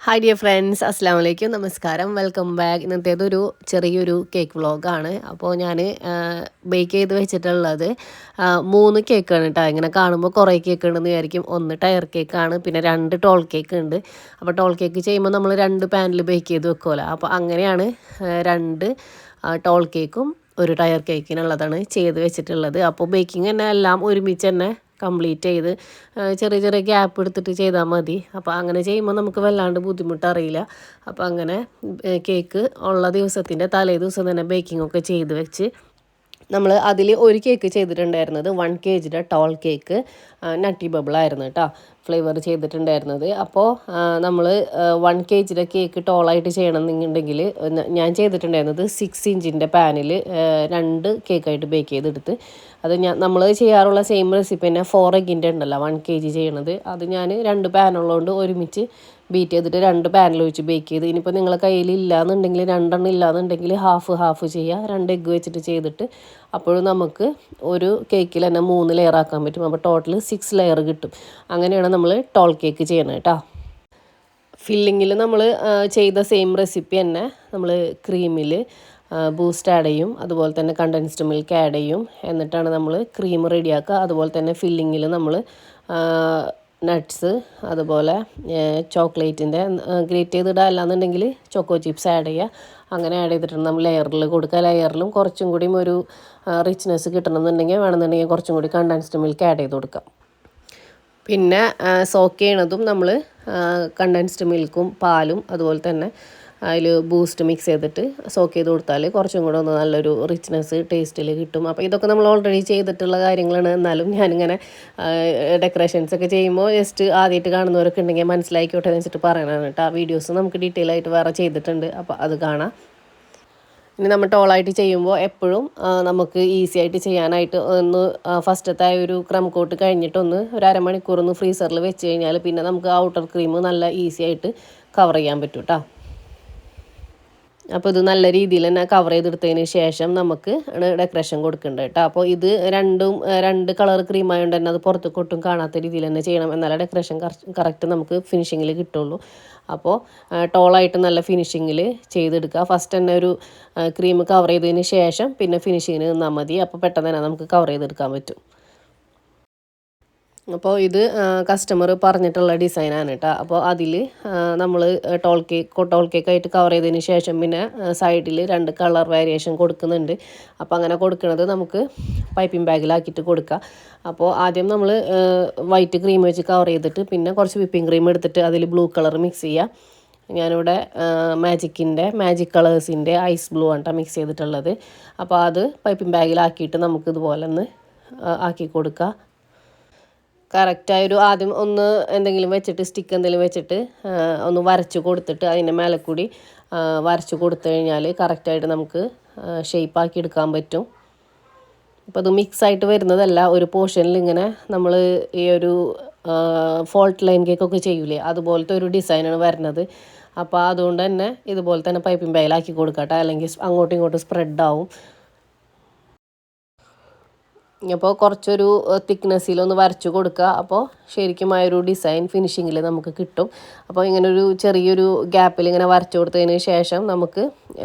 Hi dear friends അസ്സാം വലൈക്കും നമസ്കാരം വെൽക്കം ബാക്ക് ഇന്നത്തേതൊരു ചെറിയൊരു കേക്ക് വ്ളോഗാണ് അപ്പോൾ ഞാൻ ബേക്ക് ചെയ്ത് വെച്ചിട്ടുള്ളത് മൂന്ന് കേക്കാണ് കേട്ടോ ഇങ്ങനെ കാണുമ്പോൾ കുറേ കേക്ക് ഉണ്ടെന്ന് വിചാരിക്കും. ഒന്ന് ടയർ കേക്കാണ് പിന്നെ രണ്ട് ടോൾ കേക്ക് ഉണ്ട്. അപ്പോൾ ടോൾ കേക്ക് ചെയ്യുമ്പോൾ നമ്മൾ രണ്ട് പാനിൽ ബേക്ക് ചെയ്ത് വെക്കുമല്ലോ അപ്പോൾ അങ്ങനെയാണ് രണ്ട് ടോൾ കേക്കും ഒരു ടയർ കേക്കിനുള്ളതാണ് ചെയ്ത് വെച്ചിട്ടുള്ളത്. അപ്പോൾ ബേക്കിംഗ് തന്നെ എല്ലാം ഒരുമിച്ച് തന്നെ കംപ്ലീറ്റ് ചെയ്ത് ചെറിയ ചെറിയ ഗ്യാപ്പ് എടുത്തിട്ട് ചെയ്താൽ മതി. അപ്പോൾ അങ്ങനെ ചെയ്യുമ്പോൾ നമുക്ക് വല്ലാണ്ട് ബുദ്ധിമുട്ടറിയില്ല. അപ്പോൾ അങ്ങനെ കേക്ക് ഉള്ള ദിവസത്തിന്റെ തലേ ദിവസം തന്നെ ബേക്കിംഗ് ഒക്കെ ചെയ്ത് വെച്ച് നമ്മൾ അതിൽ ഒരു കേക്ക് ചെയ്തിട്ടുണ്ടായിരുന്നത് വൺ കെ ജിയുടെ ടോൾ കേക്ക് നട്ടി ബബിളായിരുന്നു കേട്ടോ ഫ്ലേവർ ചെയ്തിട്ടുണ്ടായിരുന്നത്. അപ്പോൾ നമ്മൾ വൺ കെ ജിയുടെ കേക്ക് ടോളായിട്ട് ചെയ്യണമെന്നുണ്ടെങ്കിൽ ഞാൻ ചെയ്തിട്ടുണ്ടായിരുന്നത് സിക്സ് ഇഞ്ചിന്റെ പാനിൽ രണ്ട് കേക്കായിട്ട് ബേക്ക് ചെയ്തെടുത്ത്. അത് ഞാൻ നമ്മൾ ചെയ്യാറുള്ള സെയിം റെസിപ്പി തന്നെ ഫോർ എഗിന്റെ ഉണ്ടല്ലോ വൺ കെ ജി ചെയ്യണത്. അത് ഞാൻ രണ്ട് പാനുള്ളതുകൊണ്ട് ഒരുമിച്ച് ബീറ്റ് ചെയ്തിട്ട് രണ്ട് പാനിൽ വെച്ച് ബേക്ക് ചെയ്ത്. ഇനിയിപ്പോൾ നിങ്ങളെ കയ്യിൽ ഇല്ലയെന്നുണ്ടെങ്കിൽ രണ്ടെണ്ണം ഇല്ലാന്നുണ്ടെങ്കിൽ ഹാഫ് ഹാഫ് ചെയ്യുക രണ്ട് എഗ്ഗ് വെച്ചിട്ട് ചെയ്തിട്ട് അപ്പോഴും നമുക്ക് ഒരു കേക്കിൽ തന്നെ മൂന്ന് ലെയർ ആക്കാൻ പറ്റും. അപ്പോൾ ടോട്ടൽ സിക്സ് ലെയർ കിട്ടും. അങ്ങനെയാണ് നമ്മൾ ടോൾ കേക്ക് ചെയ്യണം കേട്ടോ. ഫില്ലിങ്ങിൽ നമ്മൾ ചെയ്ത സെയിം റെസിപ്പി തന്നെ നമ്മൾ ക്രീമിൽ ബൂസ്റ്റ് ആഡ് ചെയ്യും. അതുപോലെ തന്നെ കണ്ടൻസ്ഡ് മിൽക്ക് ആഡ് ചെയ്യും. എന്നിട്ടാണ് നമ്മൾ ക്രീം റെഡിയാക്കുക അതുപോലെ തന്നെ ഫില്ലിങ്ങിൽ നമ്മൾ നട്ട്സ് അതുപോലെ ചോക്ലേറ്റിന്റെ ഗ്രേറ്റ് ചെയ്തിടുക അല്ലാന്നുണ്ടെങ്കിൽ ചോക്കോ ചിപ്സ് ആഡ് ചെയ്യുക അങ്ങനെ ആഡ് ചെയ്തിട്ട് നമ്മൾ ലെയറിൽ കൊടുക്കുക. ലെയറിലും കുറച്ചും കൂടിയും ഒരു റിച്ച്നെസ് കിട്ടണമെന്നുണ്ടെങ്കിൽ വേണമെന്നുണ്ടെങ്കിൽ കുറച്ചും കൂടി കണ്ടൻസ്ഡ് മിൽക്ക് ആഡ് ചെയ്ത് കൊടുക്കാം. പിന്നെ സോക്ക് ചെയ്യണതും നമ്മൾ കണ്ടൻസ്ഡ് മിൽക്കും പാലും അതുപോലെ തന്നെ അതിൽ ബൂസ്റ്റ് മിക്സ് ചെയ്തിട്ട് സോക്ക് ചെയ്ത് കൊടുത്താൽ കുറച്ചും കൂടെ ഒന്ന് നല്ലൊരു റിച്ച്നെസ് ടേസ്റ്റിൽ കിട്ടും. അപ്പോൾ ഇതൊക്കെ നമ്മൾ ഓൾറെഡി ചെയ്തിട്ടുള്ള കാര്യങ്ങളാണ്. എന്നാലും ഞാനിങ്ങനെ ഡെക്കറേഷൻസ് ഒക്കെ ചെയ്യുമ്പോൾ ജസ്റ്റ് ആദ്യമായിട്ട് കാണുന്നവരൊക്കെ ഉണ്ടെങ്കിൽ മനസ്സിലായിക്കോട്ടെ എന്ന് വെച്ചിട്ട് പറയണതാണ് കേട്ടോ. ആ വീഡിയോസ് നമുക്ക് ഡീറ്റെയിൽ ആയിട്ട് വേറെ ചെയ്തിട്ടുണ്ട്. അപ്പോൾ അത് കാണാം. ഇനി നമ്മൾ ടോളായിട്ട് ചെയ്യുമ്പോൾ എപ്പോഴും നമുക്ക് ഈസി ആയിട്ട് ചെയ്യാനായിട്ട് ഒന്ന് ഫസ്റ്റത്തെ ഒരു ക്രം കോട്ട് കഴിഞ്ഞിട്ടൊന്ന് ഒരു അരമണിക്കൂർ ഒന്ന് ഫ്രീസറിൽ വെച്ച് കഴിഞ്ഞാൽ പിന്നെ നമുക്ക് ഔട്ടർ ക്രീം നല്ല ഈസി ആയിട്ട് കവർ ചെയ്യാൻ പറ്റും കേട്ടോ അപ്പോൾ ഇത് നല്ല രീതിയിൽ തന്നെ കവർ ചെയ്തെടുത്തതിന് ശേഷം നമുക്ക് ഡെക്കറേഷൻ കൊടുക്കേണ്ടത് കേട്ടോ. അപ്പോൾ ഇത് രണ്ടും രണ്ട് കളർ ക്രീം ആയതുകൊണ്ട് തന്നെ അത് പുറത്തു കൊട്ടും കാണാത്ത രീതിയിൽ തന്നെ ചെയ്യണം. എന്നാലേ ഡെക്കറേഷൻ കറക്റ്റ് നമുക്ക് ഫിനിഷിങ്ങിൽ കിട്ടുള്ളൂ. അപ്പോൾ ടോളായിട്ട് നല്ല ഫിനിഷിങ്ങിൽ ചെയ്തെടുക്കുക. ഫസ്റ്റ് തന്നെ ഒരു ക്രീം കവർ ചെയ്തതിന് ശേഷം പിന്നെ ഫിനിഷിങ്ങിന് നിന്നാൽ മതി. അപ്പോൾ പെട്ടെന്ന് തന്നെ നമുക്ക് കവർ ചെയ്തെടുക്കാൻ പറ്റും. അപ്പോൾ ഇത് കസ്റ്റമർ പറഞ്ഞിട്ടുള്ള ഡിസൈനാണ് കേട്ടോ അപ്പോൾ അതിൽ നമ്മൾ ടോൾ കേക്ക് ടോൾ കേക്കായിട്ട് കവർ ചെയ്തതിന് ശേഷം പിന്നെ സൈഡിൽ രണ്ട് കളർ വേരിയേഷൻ കൊടുക്കുന്നുണ്ട്. അപ്പോൾ അങ്ങനെ കൊടുക്കുന്നത് നമുക്ക് പൈപ്പിംഗ് ബാഗിലാക്കിയിട്ട് കൊടുക്കാം. അപ്പോൾ ആദ്യം നമ്മൾ വൈറ്റ് ക്രീം വെച്ച് കവർ ചെയ്തിട്ട് പിന്നെ കുറച്ച് വിപ്പിംഗ് ക്രീം എടുത്തിട്ട് അതിൽ ബ്ലൂ കളർ മിക്സ് ചെയ്യുക ഞാനിവിടെ മാജിക്കിന്റെ മാജിക് കളേഴ്സിന്റെ ഐസ് ബ്ലൂ ആണ് മിക്സ് ചെയ്തിട്ടുള്ളത്. അപ്പോൾ അത് പൈപ്പിംഗ് ബാഗിലാക്കിയിട്ട് നമുക്ക് ഇതുപോലെ ഒന്ന് ആക്കി കൊടുക്കുക കറക്റ്റായൊരു ആദ്യം ഒന്ന് എന്തെങ്കിലും വെച്ചിട്ട് സ്റ്റിക്ക് എന്തെങ്കിലും വെച്ചിട്ട് ഒന്ന് വരച്ച് കൊടുത്തിട്ട് അതിന്റെ മേലെ കൂടി വരച്ച് കൊടുത്തു കഴിഞ്ഞാൽ കറക്റ്റായിട്ട് നമുക്ക് ഷേപ്പാക്കി എടുക്കാൻ പറ്റും. അപ്പോൾ അത് മിക്സ് ആയിട്ട് വരുന്നതല്ല ഒരു പോർഷനിൽ ഇങ്ങനെ നമ്മൾ ഈ ഒരു ഫോൾട്ട് ലൈൻ കേക്കൊക്കെ ചെയ്യൂലേ അതുപോലത്തെ ഒരു ഡിസൈനാണ് വരുന്നത്. അപ്പോൾ അതുകൊണ്ട് തന്നെ ഇതുപോലെ തന്നെ പൈപ്പിംഗ് ബാഗിലാക്കി കൊടുക്കട്ടെ അല്ലെങ്കിൽ അങ്ങോട്ടും ഇങ്ങോട്ടും സ്പ്രെഡ് ആവും. അപ്പോൾ കുറച്ചൊരു തിക്നെസ്സിലൊന്ന് വരച്ചു കൊടുക്കുക. അപ്പോൾ ശരിക്കും ആ ഒരു ഡിസൈൻ ഫിനിഷിങ്ങിൽ നമുക്ക് കിട്ടും. അപ്പോൾ ഇങ്ങനൊരു ചെറിയൊരു ഗ്യാപ്പിൽ ഇങ്ങനെ വരച്ചു കൊടുത്തതിന് ശേഷം നമുക്ക്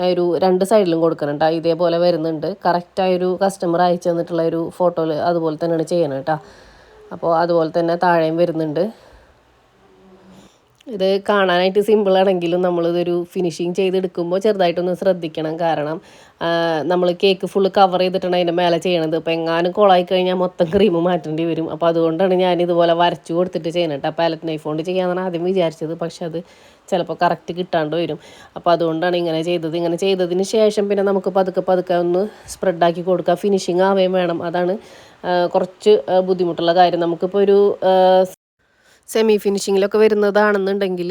ഒരു രണ്ട് സൈഡിലും കൊടുക്കണം കേട്ടോ ഇതേപോലെ വരുന്നുണ്ട്. കറക്റ്റായൊരു കസ്റ്റമർ അയച്ചു തന്നിട്ടുള്ള ഒരു ഫോട്ടോയിൽ അതുപോലെ തന്നെയാണ് ചെയ്യണം കേട്ടോ. അപ്പോൾ അതുപോലെ തന്നെ താഴെയും വരുന്നുണ്ട്. ഇത് കാണാനായിട്ട് സിമ്പിൾ ആണെങ്കിലും നമ്മളിതൊരു ഫിനിഷിങ് ചെയ്തെടുക്കുമ്പോൾ ചെറുതായിട്ടൊന്ന് ശ്രദ്ധിക്കണം. കാരണം നമ്മൾ കേക്ക് ഫുള്ള് കവർ ചെയ്തിട്ടാണ് അതിന്റെ മേലെ ചെയ്യണത്. അപ്പോൾ എങ്ങാനും കൊളായി കഴിഞ്ഞാൽ മൊത്തം ക്രീം മാറ്റേണ്ടി വരും. അപ്പോൾ അതുകൊണ്ടാണ് ഞാൻ ഇതുപോലെ വരച്ചു കൊടുത്തിട്ട് ചെയ്യുന്നത് കേട്ടോ പാലറ്റ് നൈഫ് കൊണ്ട് ചെയ്യാമെന്നാണ് ആദ്യം വിചാരിച്ചത്. പക്ഷെ അത് ചിലപ്പോൾ കറക്റ്റ് കിട്ടാണ്ട് വരും. അപ്പോൾ അതുകൊണ്ടാണ് ഇങ്ങനെ ചെയ്തത്. ഇങ്ങനെ ചെയ്തതിന് ശേഷം പിന്നെ നമുക്ക് പതുക്കെ പതുക്കെ ഒന്ന് സ്പ്രെഡാക്കി കൊടുക്കുക ഫിനിഷിങ് ആവുകയും വേണം. അതാണ് കുറച്ച് ബുദ്ധിമുട്ടുള്ള കാര്യം. നമുക്കിപ്പോൾ ഒരു സെമി ഫിനിഷിങ്ങിലൊക്കെ വരുന്നതാണെന്നുണ്ടെങ്കിൽ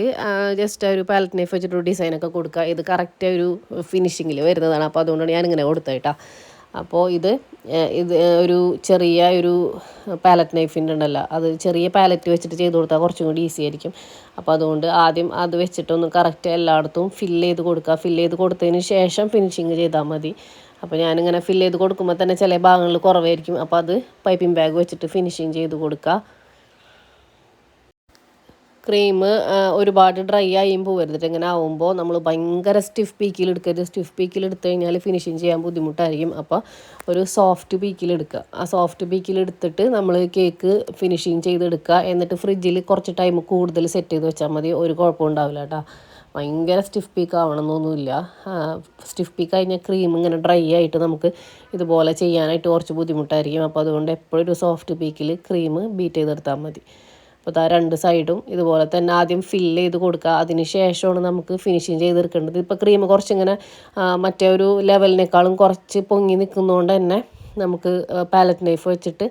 ജസ്റ്റ് ഒരു പാലറ്റ് നൈഫ് വെച്ചിട്ട് ഡിസൈനൊക്കെ കൊടുക്കുക. ഇത് കറക്റ്റ് ഒരു ഫിനിഷിങ്ങിൽ വരുന്നതാണ്. അപ്പോൾ അതുകൊണ്ടാണ് ഞാനിങ്ങനെ കൊടുത്തത് കേട്ടോ അപ്പോൾ ഇത് ഇത് ഒരു ചെറിയ ഒരു പാലറ്റ് നൈഫിന്റെ ഉണ്ടല്ലോ. അത് ചെറിയ പാലറ്റ് വെച്ചിട്ട് ചെയ്ത് കൊടുത്താൽ കുറച്ചും കൂടി ഈസി ആയിരിക്കും. അപ്പോൾ അതുകൊണ്ട് ആദ്യം അത് വെച്ചിട്ടൊന്ന് കറക്റ്റ് എല്ലായിടത്തും ഫില്ല് ചെയ്ത് കൊടുക്കുക. ഫില്ല് ചെയ്ത് കൊടുത്തതിന് ശേഷം ഫിനിഷിങ് ചെയ്താൽ മതി. അപ്പോൾ ഞാനിങ്ങനെ ഫില്ല് ചെയ്ത് കൊടുക്കുമ്പോൾ തന്നെ ചില ഭാഗങ്ങളിൽ കുറവായിരിക്കും. അപ്പോൾ അത് പൈപ്പിംഗ് ബാഗ് വെച്ചിട്ട് ഫിനിഷിങ് ചെയ്ത് കൊടുക്കുക. ക്രീം ഒരുപാട് ഡ്രൈ ആയും പോകരുത് ഇങ്ങനെ ആവുമ്പോൾ നമ്മൾ ഭയങ്കര സ്റ്റിഫ് പീക്കിൽ എടുക്കരുത്. സ്റ്റിഫ് പീക്കിൽ എടുത്തു കഴിഞ്ഞാൽ ഫിനിഷിങ് ചെയ്യാൻ ബുദ്ധിമുട്ടായിരിക്കും. അപ്പോൾ ഒരു സോഫ്റ്റ് പീക്കിൽ എടുക്കുക ആ സോഫ്റ്റ് പീക്കിൽ എടുത്തിട്ട് നമ്മൾ കേക്ക് ഫിനിഷിങ് ചെയ്തെടുക്കുക എന്നിട്ട് ഫ്രിഡ്ജിൽ കുറച്ച് ടൈം കൂടുതൽ സെറ്റ് ചെയ്ത് വെച്ചാൽ മതി. ഒരു കുഴപ്പം ഉണ്ടാവില്ല കേട്ടോ ഭയങ്കര സ്റ്റിഫ് പീക്ക് ആവണമെന്നൊന്നുമില്ല സ്റ്റിഫ് പീക്ക് കഴിഞ്ഞാൽ ക്രീം ഇങ്ങനെ ഡ്രൈ ആയിട്ട് നമുക്ക് ഇതുപോലെ ചെയ്യാനായിട്ട് കുറച്ച് ബുദ്ധിമുട്ടായിരിക്കും. അപ്പോൾ അതുകൊണ്ട് എപ്പോഴും ഒരു സോഫ്റ്റ് പീക്കിൽ ക്രീം ബീറ്റ് ചെയ്തെടുത്താൽ മതി. അപ്പോൾ ആ രണ്ട് സൈഡും ഇതുപോലെ തന്നെ ആദ്യം ഫിൽ ചെയ്ത് കൊടുക്കുക അതിന് ശേഷമാണ് നമുക്ക് ഫിനിഷിങ് ചെയ്തെടുക്കേണ്ടത്. ഇപ്പോൾ ക്രീം കുറച്ചിങ്ങനെ മറ്റേ ഒരു ലെവലിനേക്കാളും കുറച്ച് പൊങ്ങി നിൽക്കുന്നതുകൊണ്ട് തന്നെ നമുക്ക് പാലറ്റ് നൈഫ് വെച്ചിട്ട്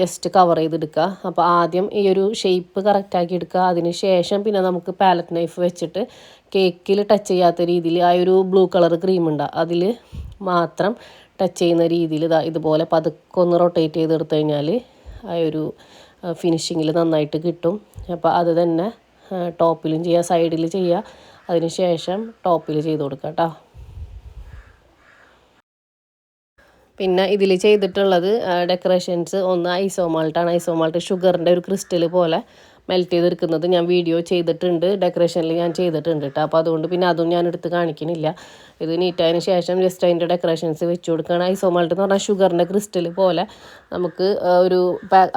ജസ്റ്റ് കവർ ചെയ്തെടുക്കുക അപ്പോൾ ആദ്യം ഈ ഒരു ഷേപ്പ് കറക്റ്റാക്കി എടുക്കുക അതിന് ശേഷം പിന്നെ നമുക്ക് പാലറ്റ് നൈഫ് വെച്ചിട്ട് കേക്കിൽ ടച്ച് ചെയ്യാത്ത രീതിയിൽ ആ ഒരു ബ്ലൂ കളർ ക്രീം ഉണ്ട് അതിൽ മാത്രം ടച്ച് ചെയ്യുന്ന രീതിയിൽ ഇതാ ഇതുപോലെ പതുക്കെ ഒന്ന് റൊട്ടേറ്റ് ചെയ്തെടുത്തു കഴിഞ്ഞാൽ ആ ഒരു ഫിനിഷിങ്ങിൽ നന്നായിട്ട് കിട്ടും. അപ്പോൾ അത് തന്നെ ടോപ്പിലും ചെയ്യുക സൈഡിൽ ചെയ്യുക അതിന് ശേഷം ടോപ്പിൽ ചെയ്ത് കൊടുക്കുക കേട്ടോ പിന്നെ ഇതിൽ ചെയ്തിട്ടുള്ളത് ഡെക്കറേഷൻസ് ഒന്ന് ഐസോമാൾട്ടാണ്. ഐസോമാൾട്ട് ഷുഗറിന്റെ ഒരു ക്രിസ്റ്റൽ പോലെ. മെൽറ്റ് ചെയ്തെടുക്കുന്നത് ഞാൻ വീഡിയോ ചെയ്തിട്ടുണ്ട്. ഡെക്കറേഷനിൽ ഞാൻ ചെയ്തിട്ടുണ്ട് കേട്ടോ അപ്പോൾ അതുകൊണ്ട് പിന്നെ അതും ഞാൻ എടുത്ത് കാണിക്കുന്നില്ല ഇത് നീറ്റായതിന് ശേഷം ജസ്റ്റ് അതിന്റെ ഡെക്കറേഷൻസ് വെച്ച് കൊടുക്കുകയാണ്. ഐസോമാൾട്ട് എന്ന് പറഞ്ഞാൽ ഷുഗറിന്റെ ക്രിസ്റ്റൽ പോലെ നമുക്ക് ഒരു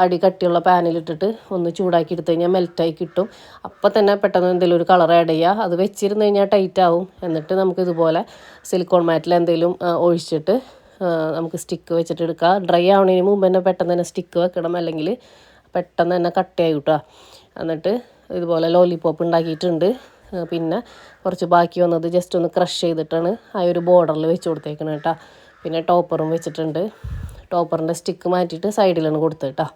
അടി കട്ടിയുള്ള പാനിലിട്ടിട്ട് ഒന്ന് ചൂടാക്കി എടുത്തു കഴിഞ്ഞാൽ മെൽറ്റായി കിട്ടും. അപ്പോൾ തന്നെ പെട്ടെന്ന് എന്തെങ്കിലും ഒരു കളർ ആഡ് ചെയ്യുക അത് വെച്ചിരുന്ന് കഴിഞ്ഞാൽ ടൈറ്റ് ആവും. എന്നിട്ട് നമുക്ക് ഇതുപോലെ സിലിക്കോൺ മാറ്റിൽ എന്തെങ്കിലും ഒഴിച്ചിട്ട് നമുക്ക് സ്റ്റിക്ക് വെച്ചിട്ട് എടുക്കാം. ഡ്രൈ ആവണതിന് മുമ്പ് തന്നെ പെട്ടെന്ന് തന്നെ സ്റ്റിക്ക് വെക്കണം. അല്ലെങ്കിൽ പെട്ടെന്ന് തന്നെ കട്ടയായി കിട്ടുക. എന്നിട്ട് ഇതുപോലെ ലോലിപോപ്പ് ഉണ്ടാക്കിയിട്ടുണ്ട്. പിന്നെ കുറച്ച് ബാക്കി വന്നത് ജസ്റ്റ് ഒന്ന് ക്രഷ് ചെയ്തിട്ടാണ്. ആ ഒരു ബോർഡറിൽ വെച്ച് കൊടുത്തേക്കണം കേട്ടോ. പിന്നെ ടോപ്പറും വെച്ചിട്ടുണ്ട്. ടോപ്പറിന്റെ സ്റ്റിക്ക് മാറ്റിയിട്ട് സൈഡിലാണ് കൊടുത്തത് കേട്ടോ.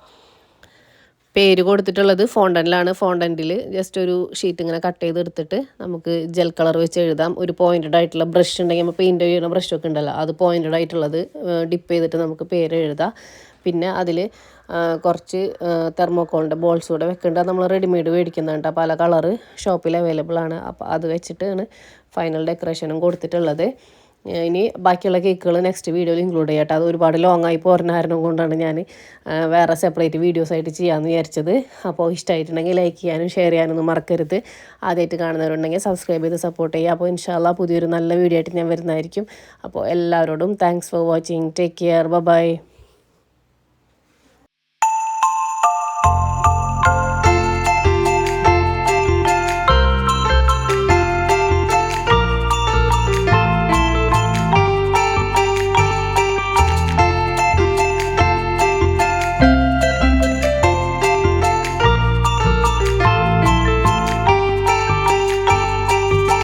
പേര് കൊടുത്തിട്ടുള്ളത് ഫോണ്ടനിലാണ്. ഫോണ്ടന്റിൽ ജസ്റ്റ് ഒരു ഷീറ്റ് ഇങ്ങനെ കട്ട് ചെയ്തെടുത്തിട്ട് നമുക്ക് ജെൽ കളർ വെച്ച് എഴുതാം. ഒരു പോയിന്റഡ് ആയിട്ടുള്ള ബ്രഷ് ഉണ്ടെങ്കിൽ നമ്മൾ പെയിന്റ് ചെയ്യുന്ന ബ്രഷൊക്കെ ഉണ്ടല്ലോ അത് പോയിന്റഡ് ആയിട്ടുള്ളത് ഡിപ്പ് ചെയ്തിട്ട് നമുക്ക് പേര് എഴുതാം. പിന്നെ അതിൽ കുറച്ച് തെർമോക്കോളിന്റെ ബോൾസ് കൂടെ വെക്കേണ്ടത് നമ്മൾ റെഡിമെയ്ഡ് മേടിക്കുന്നുണ്ട് പല കളറ് ഷോപ്പിൽ അവൈലബിൾ ആണ്. അപ്പോൾ അത് വെച്ചിട്ടാണ് ഫൈനൽ ഡെക്കറേഷനും കൊടുത്തിട്ടുള്ളത്. ഇനി ബാക്കിയുള്ള കേക്കുകൾ നെക്സ്റ്റ് വീഡിയോയിൽ ഇൻക്ലൂഡ് ചെയ്യാം കേട്ടോ. അത് ഒരുപാട് ലോങ് ആയി കാരണം കൊണ്ടാണ് ഞാൻ വേറെ സെപ്പറേറ്റ് വീഡിയോസ് ആയിട്ട് ചെയ്യാമെന്ന് വിചാരിച്ചത്. അപ്പോൾ ഇഷ്ടമായിട്ടുണ്ടെങ്കിൽ ലൈക്ക് ചെയ്യാനും ഷെയർ ചെയ്യാനൊന്നും മറക്കരുത്. ആദ്യമായിട്ട് കാണുന്നവരുണ്ടെങ്കിൽ സബ്സ്ക്രൈബ് ചെയ്ത് സപ്പോർട്ട് ചെയ്യുക. അപ്പോൾ ഇൻഷാല്ല പുതിയൊരു നല്ല വീഡിയോ ആയിട്ട് ഞാൻ വരുന്നതായിരിക്കും. അപ്പോൾ എല്ലാവരോടും thanks for watching take care bye